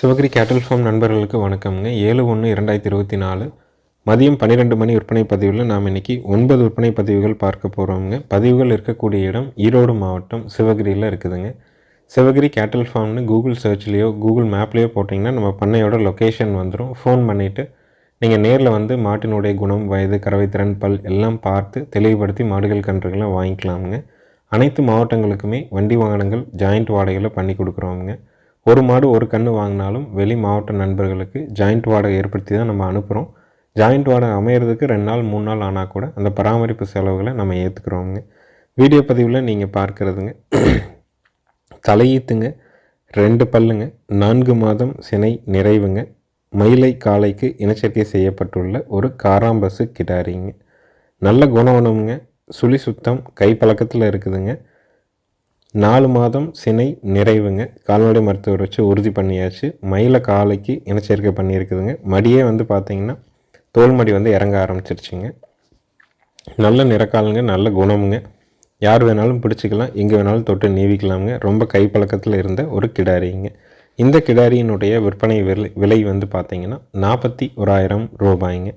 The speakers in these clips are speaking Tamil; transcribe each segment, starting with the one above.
சிவகிரி கேட்டல் ஃபார்ம் நண்பர்களுக்கு வணக்கம்ங்க. ஏழு ஒன்று இரண்டாயிரத்தி இருபத்தி நாலு. மதியம் பன்னிரெண்டு மணி விற்பனை பதிவில் நாம் இன்றைக்கி ஒன்பது விற்பனை பதிவுகள் பார்க்க போகிறோம்ங்க பதிவுகள் இருக்கக்கூடிய இடம் ஈரோடு மாவட்டம் சிவகிரியில் இருக்குதுங்க. சிவகிரி கேட்டல் ஃபார்ம்னு கூகுள் சர்ச்லேயோ கூகுள் மேப்லேயோ போட்டிங்கன்னா நம்ம பண்ணையோட லொக்கேஷன் வந்துடும் ஃபோன் பண்ணிவிட்டு நீங்கள் நேரில் வந்து மாட்டினுடைய குணம் வயது கறவைத்திறன் பல் எல்லாம் பார்த்து தெளிவுபடுத்தி மாடுகள் கன்றுகளை வாங்கிக்கலாமுங்க. அனைத்து மாவட்டங்களுக்குமே வண்டி வாகனங்கள் ஜாயிண்ட் வாடகையில் பண்ணி கொடுக்குறோமுங்க. ஒரு மாடு ஒரு கன்று வாங்கினாலும் வெளி மாவட்ட நண்பர்களுக்கு ஜாயிண்ட் வாடகை ஏற்படுத்தி தான் நம்ம அனுப்புகிறோம் ஜாயிண்ட் வாடகை அமையிறதுக்கு ரெண்டு நாள் மூணு நாள் ஆனால் கூட அந்த பராமரிப்பு செலவுகளை நம்ம ஏற்றுக்குறோங்க வீடியோ பதிவில் நீங்கள் பார்க்குறதுங்க. தலையீத்துங்க ரெண்டு பல்லுங்க நான்கு மாதம் சினை நிறைவுங்க மயிலை காளைக்கு இனச்சேர்க்கை செய்யப்பட்டுள்ள ஒரு காராம்பசு கிடாரிங்க. நல்ல குணவனமுங்க சுழி சுத்தம் கை பழக்கத்தில் இருக்குதுங்க. நாலு மாதம் சினை நிறைவுங்க. கால்நடை மருத்துவர் வச்சு உறுதி பண்ணியாச்சு. மயில காலைக்கு இனச்சேர்க்கை பண்ணியிருக்குதுங்க. மடியே வந்து பார்த்திங்கன்னா தோல் மடி வந்து இறங்க ஆரம்பிச்சிருச்சுங்க. நல்ல நிறக்காலுங்க நல்ல குணமுங்க. யார் வேணாலும் பிடிச்சிக்கலாம் எங்கே வேணாலும் தொட்டு நீவிக்கலாமுங்க. ரொம்ப கைப்பழக்கத்தில் இருந்த ஒரு கிடாரிங்க. இந்த கிடாரியினுடைய விற்பனை விலை விலை வந்து பார்த்திங்கன்னா நாற்பத்தி ஓராயிரம் ரூபாய்ங்க.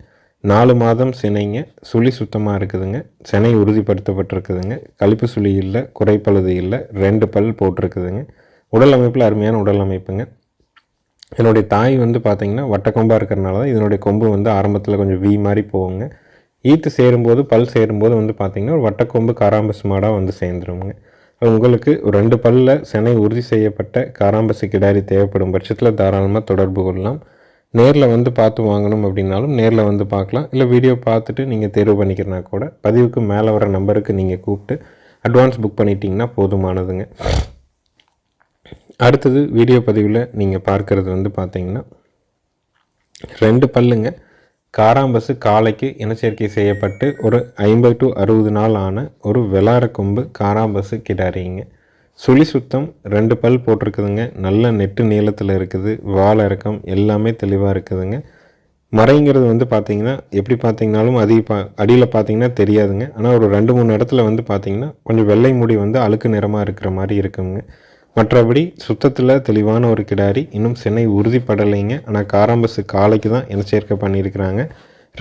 நாலு மாதம் சினைங்க சுழி சுத்தமாக இருக்குதுங்க. சினை உறுதிப்படுத்தப்பட்டிருக்குதுங்க. கழிப்பு சுழி இல்லை குறைப்பழுது இல்லை ரெண்டு பல் போட்டிருக்குதுங்க. உடல் அமைப்பில் அருமையான உடல் அமைப்புங்க. என்னுடைய தாய் வந்து பார்த்திங்கன்னா வட்டக்கொம்பாக இருக்கிறனால தான் இதனுடைய கொம்பு வந்து ஆரம்பத்தில் கொஞ்சம் வி மாதிரி போகுங்க. ஈத்து சேரும்போது பல் சேரும்போது வந்து பார்த்திங்கன்னா ஒரு வட்டக்கொம்பு காராம்பஸ் மாடாக வந்து சேர்ந்துருவோங்க உங்களுக்கு ரெண்டு பல்லில் செனை உறுதி செய்யப்பட்ட காராம்பசு கிடாரி தேவைப்படும் பட்சத்தில் தாராளமாக தொடர்பு கொள்ளலாம். நேரில் வந்து பார்த்து வாங்கணும் அப்படின்னாலும் நேரில் வந்து பார்க்கலாம். இல்லை வீடியோ பார்த்துட்டு நீங்கள் தேர்வு பண்ணிக்கிறனா கூட பதிவுக்கு மேலே வர நம்பருக்கு நீங்கள் கூப்பிட்டு அட்வான்ஸ் புக் பண்ணிட்டீங்கன்னா போதுமானதுங்க. அடுத்தது வீடியோ பதிவில் நீங்கள் பார்க்குறது வந்து பார்த்தீங்கன்னா ரெண்டு பல்லுங்க. காராம்பசு காலைக்கு இனச்சேர்க்கை செய்யப்பட்டு ஒரு ஐம்பது டு அறுபது நாள் ஆன ஒரு வெளார கொம்பு காராம்பசு கிடாரிங்க. சுழி சுத்தம் ரெண்டு பல் போட்டிருக்குதுங்க. நல்ல நெட்டு நீளத்தில் இருக்குது. வால் இறக்கம் எல்லாமே தெளிவாக இருக்குதுங்க. மறைங்கிறது வந்து பார்த்திங்கன்னா எப்படி பார்த்தீங்கனாலும் அதிக பா அடியில் பார்த்தீங்கன்னா தெரியாதுங்க. ஆனால் ஒரு ரெண்டு மூணு இடத்துல வந்து பார்த்திங்கன்னா கொஞ்சம் வெள்ளை முடி வந்து அழுக்கு நிறமாக இருக்கிற மாதிரி இருக்குங்க. மற்றபடி சுத்தத்தில் தெளிவான ஒரு கிடாரி இன்னும் சென்னை உறுதிப்படலைங்க. ஆனால் காராம்பசு காலைக்கு தான் என்ன சேர்க்கை பண்ணியிருக்கிறாங்க.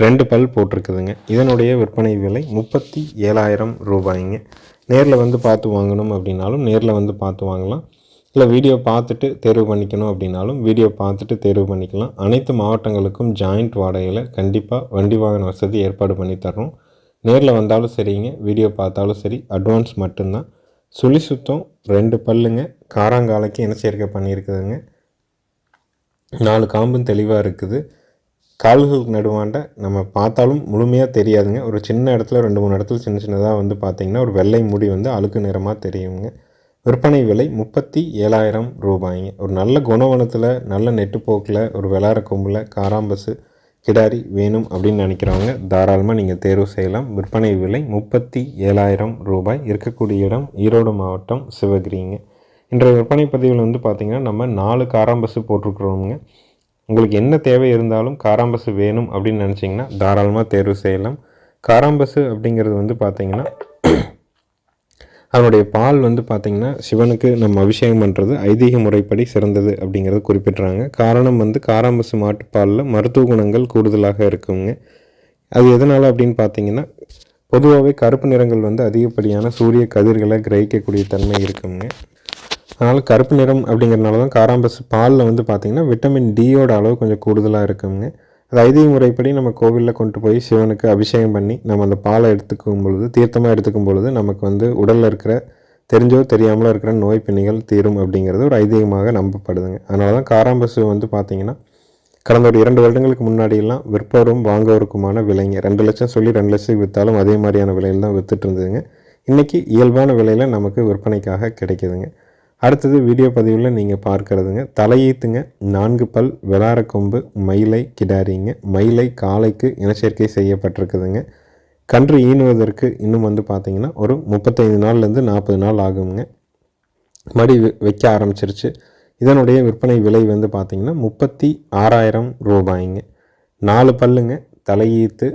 ரெண்டு பல் போட்டிருக்குதுங்க. இதனுடைய விற்பனை விலை முப்பத்தி ஏழாயிரம் ரூபாய்ங்க. நேரில் வந்து பார்த்து வாங்கணும் அப்படின்னாலும் நேரில் வந்து பார்த்து வாங்கலாம். இல்லை வீடியோ பார்த்துட்டு தேர்வு பண்ணிக்கணும் அப்படின்னாலும் வீடியோ பார்த்துட்டு தேர்வு பண்ணிக்கலாம். அனைத்து மாவட்டங்களுக்கும் ஜாயிண்ட் வாடகையில் கண்டிப்பாக வண்டி வாகன வசதி ஏற்பாடு பண்ணி தர்றோம். நேரில் வந்தாலும் சரிங்க வீடியோ பார்த்தாலும் சரி அட்வான்ஸ் மட்டும்தான். சுழி சுத்தம் ரெண்டு பல்லுங்க காராங்காலைக்கு என்ன சேர்க்கை பண்ணியிருக்குதுங்க. நாலு காம்பும் தெளிவாக இருக்குது. கால்களுக்கு நடுவாண்ட நம்ம பார்த்தாலும் முழுமையாக தெரியாதுங்க. ஒரு சின்ன இடத்துல ரெண்டு மூணு இடத்துல சின்ன சின்னதாக வந்து பார்த்திங்கன்னா ஒரு வெள்ளை முடி வந்து அழுக்கு நிறமாக தெரியுங்க. விற்பனை விலை முப்பத்தி ஏழாயிரம் ரூபாய்ங்க. ஒரு நல்ல குணவனத்தில் நல்ல நெட்டுப்போக்கில் ஒரு விளாட கொம்பில் காராம்பஸு கிடாரி வேணும் அப்படின்னு நினைக்கிறவங்க தாராளமாக நீங்கள் தேர்வு செய்யலாம். விற்பனை விலை முப்பத்தி ஏழாயிரம் ரூபாய். இருக்கக்கூடிய இடம் ஈரோடு மாவட்டம் சிவகிரிங்க. இன்றைய விற்பனை பதிவில் வந்து பார்த்திங்கன்னா நம்ம நாலு காராம்பஸு போட்டிருக்கிறோமுங்க. உங்களுக்கு என்ன தேவை இருந்தாலும் காராம்பசு வேணும் அப்படின்னு நினச்சிங்கன்னா தாராளமாக தேர்வு செய்யலாம். காராம்பசு அப்படிங்கிறது வந்து பார்த்திங்கன்னா அதனுடைய பால் வந்து பார்த்திங்கன்னா சிவனுக்கு நம்ம அபிஷேகம் பண்ணுறது ஐதீக முறைப்படி சிறந்தது அப்படிங்கிறத குறிப்பிட்றாங்க. காரணம் வந்து காராம்பசு மாட்டுப்பாலில் மருத்துவ குணங்கள் கூடுதலாக இருக்குங்க. அது எதனால் அப்படின்னு பார்த்தீங்கன்னா பொதுவாகவே கருப்பு நிறங்கள் வந்து அதிகப்படியான சூரிய கதிர்களை கிரகிக்கக்கூடிய தன்மை இருக்குங்க. அதனால் கருப்பு நிறம் அப்படிங்கிறனால தான் காராம்பசு பாலில் வந்து பார்த்திங்கன்னா விட்டமின் டியோட அளவு கொஞ்சம் கூடுதலாக இருக்குங்க. அது ஐதீக முறைப்படி நம்ம கோவிலில் கொண்டு போய் சிவனுக்கு அபிஷேகம் பண்ணி நம்ம அந்த பாலை எடுத்துக்கும் பொழுது தீர்த்தமாக எடுத்துக்கும் பொழுது நமக்கு வந்து உடலில் இருக்கிற தெரிஞ்சோ தெரியாமலோ இருக்கிற நோய் பிணிகள் தீரும் அப்படிங்கிறது ஒரு ஐதீகமாக நம்பப்படுதுங்க. அதனால தான் காராம்பசு வந்து பார்த்திங்கன்னா கடந்த ஒரு இரண்டு வருடங்களுக்கு முன்னாடியெல்லாம் விற்பவரும் வாங்குவருக்குமான விலைங்க. ரெண்டு லட்சம் சொல்லி ரெண்டு லட்சத்துக்கு விற்றாலும் அதே மாதிரியான விலையில் தான் விற்றுட்டு இருந்ததுங்க. இன்றைக்கி இயல்பான விலையில் நமக்கு விற்பனைக்காக கிடைக்குதுங்க. அடுத்தது வீடியோ பதிவில் நீங்கள் பார்க்குறதுங்க. தலையீத்துங்க நான்கு பல் வெளார கொம்பு மயிலை கிடாரிங்க. மயிலை காளைக்கு இனச்சேர்க்கை செய்யப்பட்டிருக்குதுங்க. கன்று ஈனுவதற்கு இன்னும் வந்து பார்த்திங்கன்னா ஒரு முப்பத்தைந்து நாள்லேருந்து நாற்பது நாள் ஆகுங்க. மடி வைக்க ஆரம்பிச்சிருச்சு. இதனுடைய விற்பனை விலை வந்து பார்த்திங்கன்னா முப்பத்தி ஆறாயிரம் ரூபாய்ங்க. நாலு பல்லுங்க தலையீத்து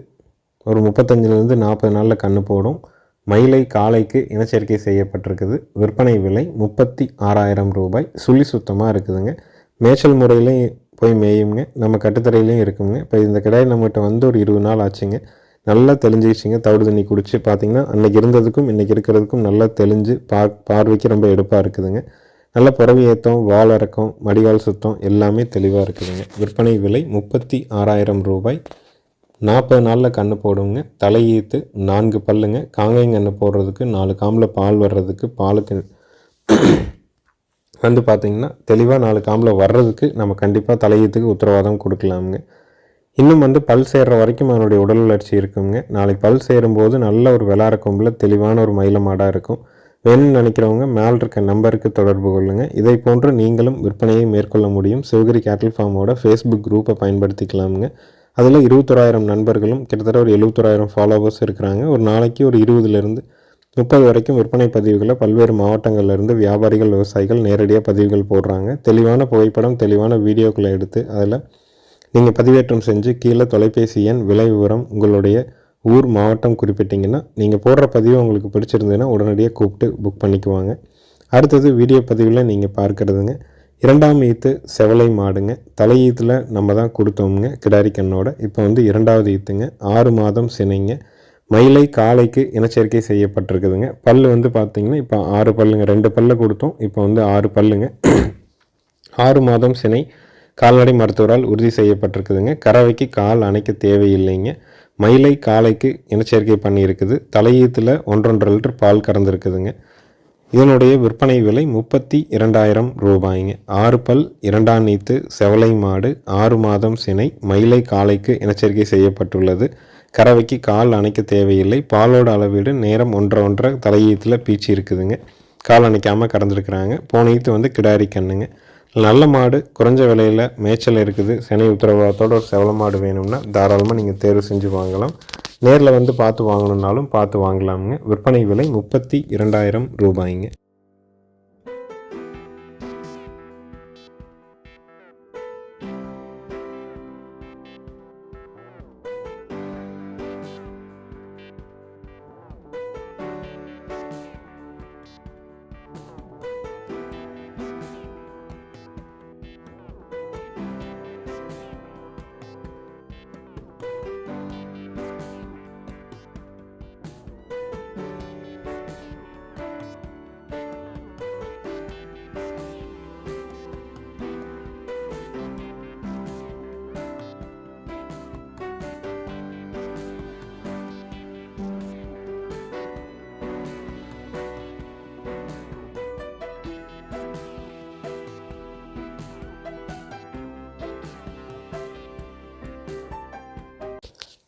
ஒரு முப்பத்தஞ்சிலேருந்து நாற்பது நாளில் கன்று போடும். மயிலை காளைக்கு இனச்சேர்க்கை செய்யப்பட்டிருக்குது. விற்பனை விலை முப்பத்தி ஆறாயிரம் ரூபாய். சுழி சுத்தமாக இருக்குதுங்க. மேய்ச்சல் முறையிலையும் போய் மேயுங்க. நம்ம கட்டுத்தரையிலையும் இருக்குங்க. இப்போ இந்த கிடாய் நம்மகிட்ட வந்து ஒரு இருபது நாள் ஆச்சுங்க. நல்லா தெளிஞ்சிடுச்சிங்க தவிடு தண்ணி குடிச்சு பார்த்தீங்கன்னா அன்றைக்கி இருந்ததுக்கும் இன்றைக்கி இருக்கிறதுக்கும் நல்லா தெளிஞ்சு பார் பார்வைக்கு ரொம்ப எடுப்பாக இருக்குதுங்க. நல்ல புறவி ஏற்றம் வால் இறக்கம் மடிகால் சுத்தம் எல்லாமே தெளிவாக இருக்குதுங்க. விற்பனை விலை முப்பத்தி ஆறாயிரம் ரூபாய். நாற்பது நாளில் கன்று போடுங்க தலையீத்து நான்கு பல்லுங்க. காங்கைங்கன்று போடுறதுக்கு நாலு காம்பில் பால் வர்றதுக்கு பாலுக்கு வந்து பார்த்திங்கன்னா தெளிவாக நாலு காம்பில் வர்றதுக்கு நம்ம கண்டிப்பாக தலையீத்துக்கு உத்தரவாதம் கொடுக்கலாமுங்க. இன்னும் வந்து பல் சேர்ற வரைக்கும் அதனுடைய உடல் வளர்ச்சி இருக்குங்க. நாளைக்கு பல் சேரும்போது நல்ல ஒரு விளாட கொம்பில் தெளிவான ஒரு மயில மாடாக இருக்கும். வேணும்னு நினைக்கிறவங்க மேல் இருக்க நம்பருக்கு தொடர்பு கொள்ளுங்கள் இதை போன்று நீங்களும் விற்பனையை மேற்கொள்ள முடியும். சிவகிரி கேட்டில் ஃபார்மோட ஃபேஸ்புக் குரூப்பை பயன்படுத்திக்கலாமுங்க. அதில் இருபத்தொராயிரம் நண்பர்களும் கிட்டத்தட்ட ஒரு எழுபத்தொராயிரம் ஃபாலோவர்ஸ் இருக்கிறாங்க. ஒரு நாளைக்கு ஒரு இருபதுலேருந்து முப்பது வரைக்கும் விற்பனை பதிவுகளை பல்வேறு மாவட்டங்கள்லேருந்து வியாபாரிகள் விவசாயிகள் நேரடியாக பதிவுகள் போடுறாங்க. தெளிவான புகைப்படம் தெளிவான வீடியோக்களை எடுத்து அதில் நீங்கள் பதிவேற்றம் செஞ்சு கீழே தொலைபேசி எண் விலை விவரம் உங்களுடைய ஊர் மாவட்டம் குறிப்பிட்டிங்கன்னா நீங்கள் போடுற பதிவு உங்களுக்கு பிடிச்சிருந்ததுன்னா உடனடியாக கூப்பிட்டு புக் பண்ணிக்குவாங்க. அடுத்தது வீடியோ பதிவில் நீங்கள் பார்க்குறதுங்க. இரண்டாம் ஈத்து செவலை மாடுங்க. தலை ஈத்தில் நம்ம தான் கொடுத்தோமுங்க கிடாரி கண்ணோட. இப்போ வந்து இரண்டாவது ஈத்துங்க. ஆறு மாதம் சினைங்க. மயிலை காலைக்கு இனச்சேர்க்கை செய்யப்பட்டிருக்குதுங்க. பல் வந்து பார்த்திங்கன்னா இப்போ ஆறு பல்லுங்க. ரெண்டு பல்ல கொடுத்தோம். இப்போ வந்து ஆறு பல்லுங்க. ஆறு மாதம் சினை கால்நடை மருத்துவரால் உறுதி செய்யப்பட்டிருக்குதுங்க. கறவைக்கு கால் அணைக்க தேவையில்லைங்க. மயிலை காலைக்கு இனச்சேர்க்கை பண்ணியிருக்குது. தலையீத்தில் ஒன்றொன்றரை லிட்டர் பால் கறந்துருக்குதுங்க. இதனுடைய விற்பனை விலை முப்பத்தி இரண்டாயிரம் ரூபாய்ங்க. ஆறு பல் இரண்டாம் நீத்து செவலை மாடு ஆறு மாதம் சினை மயிலை காலைக்கு இனச்சரிக்கை செய்யப்பட்டுள்ளது. கறவைக்கு கால் அணைக்க தேவையில்லை. பாலோட அளவீடு நேரம் ஒன்றரை ஒன்றரை தலையீத்தில் பீச்சு இருக்குதுங்க. கால் அணைக்காமல் கறந்துருக்குறாங்க. போன ஈத்து வந்து கிடாரி கண்ணுங்க. நல்ல மாடு குறைஞ்ச விலையில் மேய்ச்சல் இருக்குது. செனை உத்தரவாதத்தோட ஒரு செவல மாடு வேணும்னா தாராளமாக நீங்கள் தேர்வு செஞ்சு வாங்கலாம். நேரில் வந்து பார்த்து வாங்கணுன்னாலும் பார்த்து வாங்கலாமுங்க. விற்பனை விலை முப்பத்தி இரண்டாயிரம் ரூபாய்ங்க.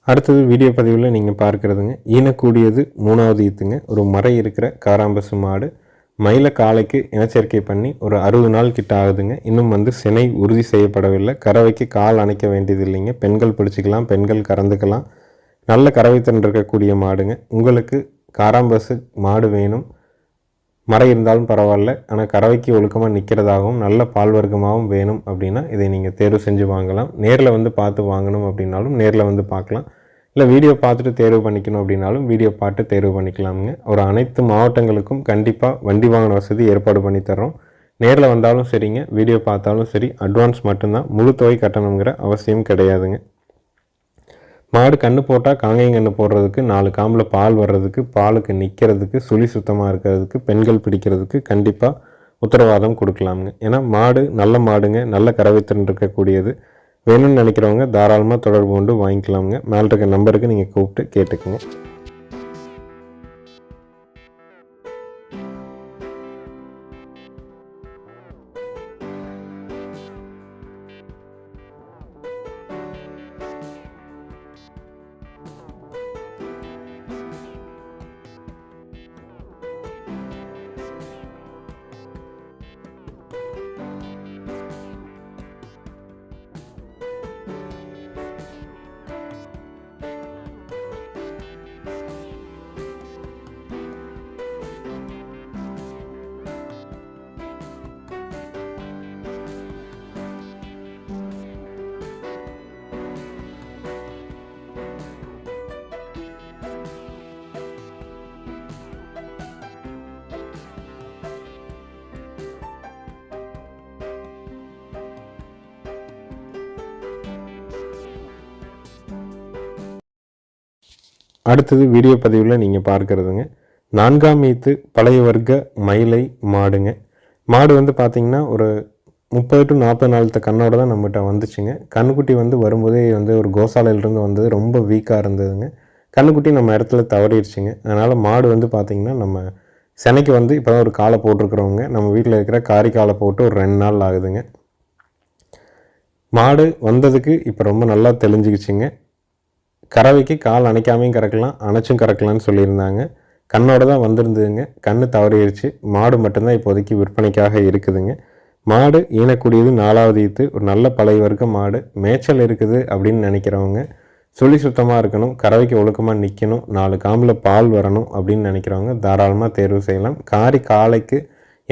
அடுத்தது வீடியோ பதிவில் நீங்கள் பார்க்குறதுங்க. ஈனக்கூடியது மூணாவது ஈத்துங்க. ஒரு மறை இருக்கிற காராம்பசு மாடு மயில காலைக்கு இனச்சேர்க்கை பண்ணி ஒரு அறுபது நாள் கிட்ட ஆகுதுங்க. இன்னும் வந்து சினை உறுதி செய்யப்படவில்லை. கறவைக்கு கால் அணைக்க வேண்டியது இல்லைங்க பெண்கள் பிடிச்சிக்கலாம் பெண்கள் கறந்துக்கலாம். நல்ல கறவை இருக்கக்கூடிய மாடுங்க. உங்களுக்கு காராம்பசு மாடு வேணும். மறை இருந்தாலும் பரவாயில்ல. ஆனால் கறவைக்கு ஒழுக்கமாக நிற்கிறதாகவும் நல்ல பால் வர்க்கமாகவும் வேணும் அப்படின்னா இதை நீங்கள் தேர்வு செஞ்சு வாங்கலாம். நேரில் வந்து பார்த்து வாங்கணும் அப்படின்னாலும் நேரில் வந்து பார்க்கலாம். இல்லை வீடியோ பார்த்துட்டு தேர்வு பண்ணிக்கணும் அப்படின்னாலும் வீடியோ பார்த்து தேர்வு பண்ணிக்கலாமுங்க. ஒரு அனைத்து மாவட்டங்களுக்கும் கண்டிப்பாக வண்டி வாங்கின வசதி ஏற்பாடு பண்ணி தர்றோம். நேரில் வந்தாலும் சரிங்க வீடியோ பார்த்தாலும் சரி. அட்வான்ஸ் மட்டும்தான் முழு தொகை கட்டணுங்கிற அவசியம் கிடையாதுங்க. மாடு கன்று போட்டால் காங்கையும் கன்று போடுறதுக்கு நாலு காம்பில் பால் வர்றதுக்கு பாலுக்கு நிற்கிறதுக்கு சுழி சுத்தமாக இருக்கிறதுக்கு பெண்கள் பிடிக்கிறதுக்கு கண்டிப்பாக உத்தரவாதம் கொடுக்கலாமுங்க. ஏன்னா மாடு நல்ல மாடுங்க நல்ல கறவைத்திறன் இருக்கக்கூடியது. வேணும்னு நினைக்கிறவங்க தாராளமாக தொடர்பு கொண்டு வாங்கிக்கலாமுங்க. மேலே இருக்க நம்பருக்கு நீங்கள் கூப்பிட்டு கேட்டுக்குங்க. அடுத்தது வீடியோ பதிவில் நீங்கள் பார்க்குறதுங்க. நான்காம் ஈத்து பழைய வர்க்க மயிலை மாடுங்க. மாடு வந்து பார்த்திங்கன்னா ஒரு முப்பது டு நாற்பது நாளத்த கண்ணோட தான் நம்மகிட்ட வந்துச்சுங்க. கண்ணுக்குட்டி வந்து வரும்போதே வந்து ஒரு கோசாலையிலிருந்து வந்தது ரொம்ப வீக்காக இருந்ததுங்க. கண்ணுக்குட்டி நம்ம இடத்துல தவறிடுச்சுங்க. அதனால் மாடு வந்து பார்த்திங்கன்னா நம்ம செனைக்கு வந்து இப்போ தான் ஒரு காலை போட்டிருக்கிறவங்க. நம்ம வீட்டில் இருக்கிற காரி காலை போட்டு ஒரு ரெண்டு நாள் ஆகுதுங்க. மாடு வந்ததுக்கு இப்போ ரொம்ப நல்லா தெளிஞ்சிக்கிச்சுங்க. கறவைக்கு கால் அணைக்காமையும் கறக்கலாம் அணைச்சும் கறக்கலாம்னு சொல்லியிருந்தாங்க. கண்ணோட தான் வந்திருந்ததுங்க. கண் தவறிடுச்சு. மாடு மட்டும்தான் இப்போதைக்கு விற்பனைக்காக இருக்குதுங்க. மாடு ஈனக்கூடியது நாலாவது ஈத்து. ஒரு நல்ல பழைய வர்க்க மாடு. மேய்ச்சல் இருக்குது அப்படின்னு நினைக்கிறவங்க சுழி சுத்தமாக இருக்கணும். கறவைக்கு ஒழுக்கமாக நிற்கணும் நாலு காம்பில் பால் வரணும் அப்படின்னு நினைக்கிறவங்க தாராளமாக தேர்வு செய்யலாம். காரி காலைக்கு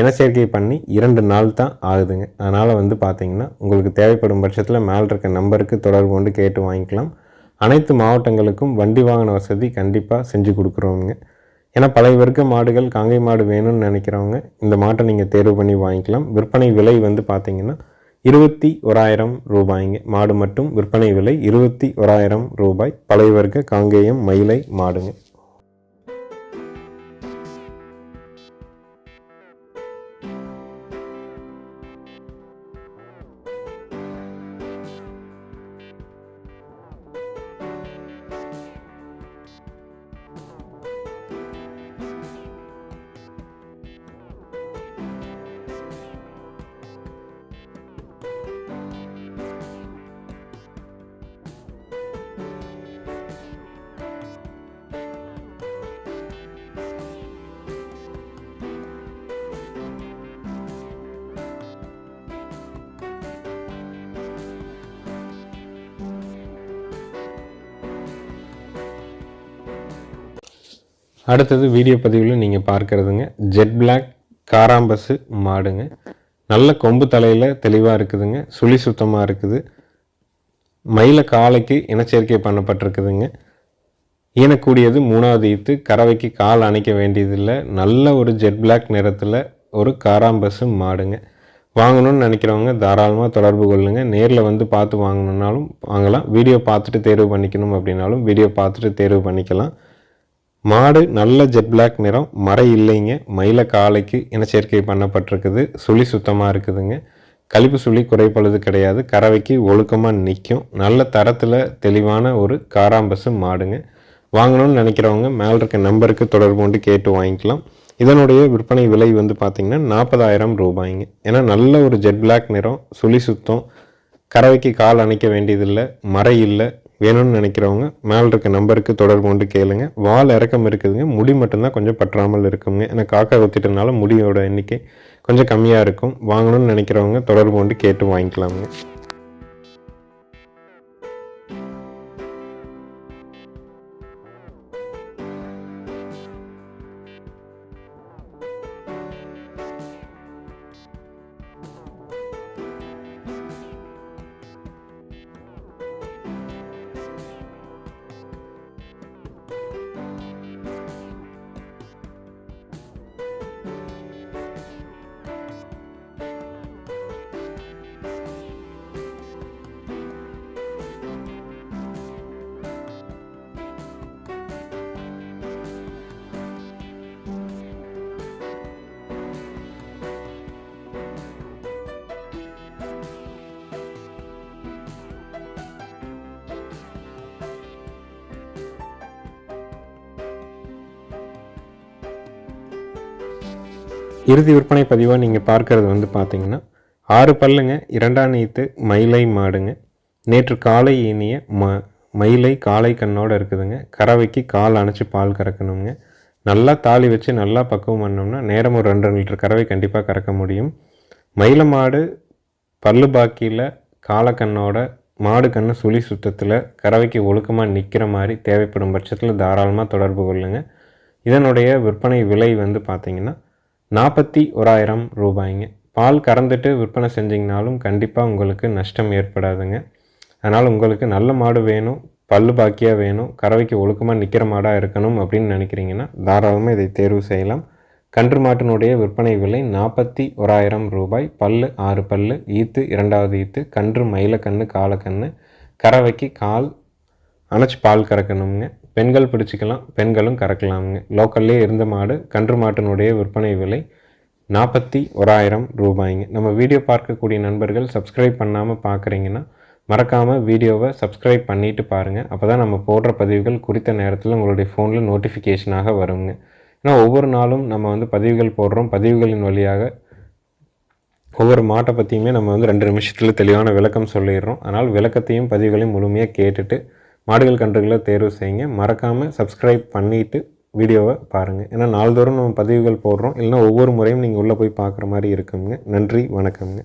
இனச்சேர்க்கை பண்ணி இரண்டு நாள் தான் ஆகுதுங்க. அதனால் வந்து பார்த்திங்கன்னா உங்களுக்கு தேவைப்படும் பட்சத்தில் மேலே இருக்க நம்பருக்கு தொடர்பு கொண்டு கேட்டு வாங்கிக்கலாம். அனைத்து மாவட்டங்களுக்கும் வண்டி வாகன வசதி கண்டிப்பாக செஞ்சு கொடுக்குறோங்க ஏன்னா பழைய வர்க்க மாடுகள் காங்கை மாடு வேணும்னு நினைக்கிறவங்க இந்த மாட்டை நீங்கள் தேர்வு பண்ணி வாங்கிக்கலாம். விற்பனை விலை வந்து பார்த்திங்கன்னா இருபத்தி ஓராயிரம் ரூபாய்ங்க. மாடு மட்டும் விற்பனை விலை இருபத்தி ஓராயிரம் ரூபாய். பழைய வர்க்க காங்கேயம் மயிலை மாடுங்க. அடுத்தது வீடியோ பதிவில் நீங்கள் பார்க்குறதுங்க. ஜெட் பிளாக் காராம்பஸு மாடுங்க. நல்ல கொம்பு தலையில் தெளிவாக இருக்குதுங்க. சுழி சுத்தமாக இருக்குது. மயில காலைக்கு இனச்சேர்க்கை பண்ணப்பட்டிருக்குதுங்க. ஈனக்கூடியது மூணாவது ஈத்து. கறவைக்கு கால் அணைக்க வேண்டியதில்லை. நல்ல ஒரு ஜெட் பிளாக் நிறத்தில் ஒரு காராம்பஸு மாடுங்க. வாங்கணும்னு நினைக்கிறவங்க தாராளமாக தொடர்பு கொள்ளுங்கள் நேரில் வந்து பார்த்து வாங்கணுன்னாலும் வாங்கலாம். வீடியோ பார்த்துட்டு தேர்வு பண்ணிக்கணும் அப்படின்னாலும் வீடியோ பார்த்துட்டு தேர்வு பண்ணிக்கலாம். மாடு நல்ல ஜெட் பிளாக் நிறம் மறை இல்லைங்க. மயில காலைக்கு இனச்சேர்க்கை பண்ணப்பட்டிருக்குது. சுழி சுத்தமாக இருக்குதுங்க. கழிப்பு சுழி குறைப்பழுது கிடையாது. கறவைக்கு ஒழுக்கமாக நிற்கும் நல்ல தரத்தில் தெளிவான ஒரு காராம்பசு மாடுங்க. வாங்கணும்னு நினைக்கிறவங்க மேலே இருக்க நம்பருக்கு தொடர்பு கொண்டு கேட்டு வாங்கிக்கலாம். இதனுடைய விற்பனை விலை வந்து பார்த்திங்கன்னா நாற்பதாயிரம் ரூபாய்ங்க. ஏன்னா நல்ல ஒரு ஜெட் பிளாக் நிறம் சுழி சுத்தம். கறவைக்கு கால் அணைக்க வேண்டியதில்லை. மறை இல்லை. வேணும்னு நினைக்கிறவங்க மேலே இருக்க நம்பருக்கு தொடர்பு கொண்டு கேளுங்க. வால் இறக்கம் இருக்குதுங்க. முடி மட்டும்தான் கொஞ்சம் பற்றாமல் இருக்குங்க. ஏன்னா காக்கா கொத்திட்டனால முடியோட எண்ணிக்கை கொஞ்சம் கம்மியாக இருக்கும். வாங்கணும்னு நினைக்கிறவங்க தொடர்பு கொண்டு கேட்டு வாங்கிக்கலாமுங்க. இறுதி விற்பனை பதிவாக நீங்கள் பார்க்கறது வந்து பார்த்தீங்கன்னா ஆறு பல்லுங்க இரண்டாம் நீத்து மயிலை மாடுங்க. நேற்று காலை இனிய ம மயிலை காளை கண்ணோடு இருக்குதுங்க. கறவைக்கு கால் அணைச்சி பால் கறக்கணுங்க. நல்லா தாலி வச்சு நல்லா பக்குவம் பண்ணோம்னா நேரம் ஒரு ரெண்டு லிட்டர் கறவை கண்டிப்பாக கறக்க முடியும். மயில மாடு பல்லு பாக்கியில் காலக்கண்ணோட மாடு கண்ணு சுழி சுத்தத்தில் கறவைக்கு ஒழுக்கமாக நிற்கிற மாதிரி தேவைப்படும் பட்சத்தில் தாராளமாக தொடர்பு கொள்ளுங்கள் இதனுடைய விற்பனை விலை வந்து பார்த்திங்கன்னா நாற்பத்தி ஓராயிரம் ரூபாய்ங்க. பால் கறந்துட்டு விற்பனை செஞ்சிங்கனாலும் கண்டிப்பாக உங்களுக்கு நஷ்டம் ஏற்படாதுங்க. அதனால் உங்களுக்கு நல்ல மாடு வேணும் பல்லு பாக்கியாக வேணும் கறவைக்கு ஒழுக்கமாக நிற்கிற மாடாக இருக்கணும் அப்படின்னு நினைக்கிறீங்கன்னா தாராளமாக இதை தேர்வு செய்யலாம். கன்று மாட்டினுடைய விற்பனை விலை நாற்பத்தி ஓராயிரம் ரூபாய். பல்லு ஆறு பல்லு ஈத்து இரண்டாவது ஈத்து கன்று மயிலக்கன்று காலக்கன்று கறவைக்கு கால் அணைச்சி பால் கறக்கணுங்க. பெண்கள் பிடிச்சிக்கலாம் பெண்களும் கறக்கலாமுங்க. லோக்கல்லே இருந்த மாடு கன்று மாட்டினுடைய விற்பனை விலை நாற்பத்தி ஓராயிரம் ரூபாய்ங்க. நம்ம வீடியோ பார்க்கக்கூடிய நண்பர்கள் சப்ஸ்கிரைப் பண்ணாமல் பார்க்குறீங்கன்னா மறக்காமல் வீடியோவை சப்ஸ்கிரைப் பண்ணிவிட்டு பாருங்கள் அப்போ தான் நம்ம போடுற பதிவுகள் குறித்த நேரத்தில் உங்களுடைய ஃபோனில் நோட்டிஃபிகேஷனாக வருங்க. ஏன்னா ஒவ்வொரு நாளும் நம்ம வந்து பதிவுகள் போடுறோம். பதிவுகளின் வழியாக ஒவ்வொரு மாட்டை பற்றியுமே நம்ம வந்து ரெண்டு நிமிஷத்தில் தெளிவான விளக்கம் சொல்லிடுறோம். அதனால் விளக்கத்தையும் பதிவுகளையும் முழுமையாக கேட்டுட்டு மாடுகள் கன்றுகளை தேர்வு செய்யுங்க. மறக்காமல் சப்ஸ்கிரைப் பண்ணிவிட்டு வீடியோவை பாருங்கள் ஏன்னா நாள்தோறும் நம்ம பதிவுகள் போடுறோம். இல்லைன்னா ஒவ்வொரு முறையும் நீங்கள் உள்ளே போய் பார்க்குற மாதிரி இருக்குங்க. நன்றி வணக்கம்ங்க.